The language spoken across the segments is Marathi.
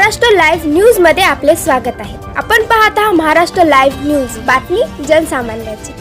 महाराष्ट्र लाईव्ह न्यूजमध्ये आपले स्वागत आहे. आपण पाहत आहात महाराष्ट्र लाईव्ह न्यूज. बातमी जनसामान्याची.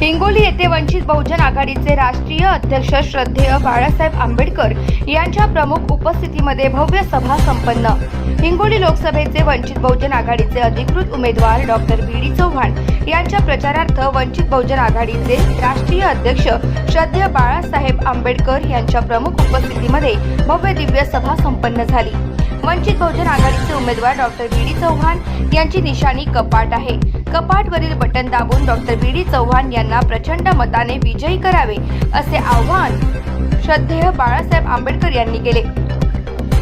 हिंगोली येथे वंचित बहुजन आघाडीचे राष्ट्रीय अध्यक्ष श्रद्धेय बाळासाहेब आंबेडकर यांच्या प्रमुख उपस्थितीमध्ये भव्य सभा संपन्न. हिंगोली लोकसभेचे वंचित बहुजन आघाडीचे अधिकृत उमेदवार डॉक्टर बी डी चव्हाण यांच्या प्रचारार्थ वंचित बहुजन आघाडीचे राष्ट्रीय अध्यक्ष श्रद्धेय बाळासाहेब आंबेडकर यांच्या प्रमुख उपस्थितीमध्ये भव्य दिव्य सभा संपन्न झाली. वंचित बहुजन आघाडीचे उमेदवार डॉक्टर बी. डी. चव्हाण यांची निशाणी कपाट आहे. कपाटवरील बटन दाबून डॉक्टर बी. डी. चव्हाण यांना प्रचंड मताने विजयी करावे असे आवाहन श्रद्धेय बाळासाहेब आंबेडकर यांनी केले.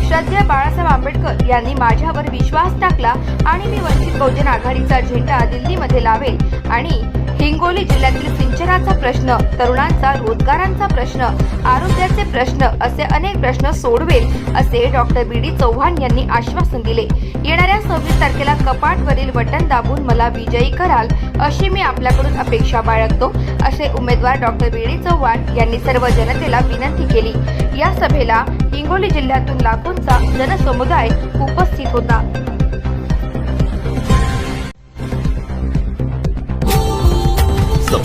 श्रद्धेय बाळासाहेब आंबेडकर यांनी माझ्यावर विश्वास टाकला आणि मी वंचित बहुजन आघाडीचा झेंडा दिल्लीमध्ये लावेल आणि हिंगोली जिल्ह्यातील सिंचनाचा प्रश्न तरुणांचा रोजगारांचा प्रश्न आरोग्याचे प्रश्न असे अनेक प्रश्न सोडवेल असे डॉक्टर बी. डी. चव्हाण यांनी आश्वासन दिले. येणाऱ्या सव्वीस तारखेला कपाटवरील बटन दाबून मला विजयी कराल अशी मी आपल्याकडून अपेक्षा बाळगतो असे उमेदवार डॉक्टर बी. डी. चव्हाण यांनी सर्व जनतेला विनंती केली. या सभेला हिंगोली जिल्ह्यातून लाखोंचा जनसमुदाय उपस्थित होता.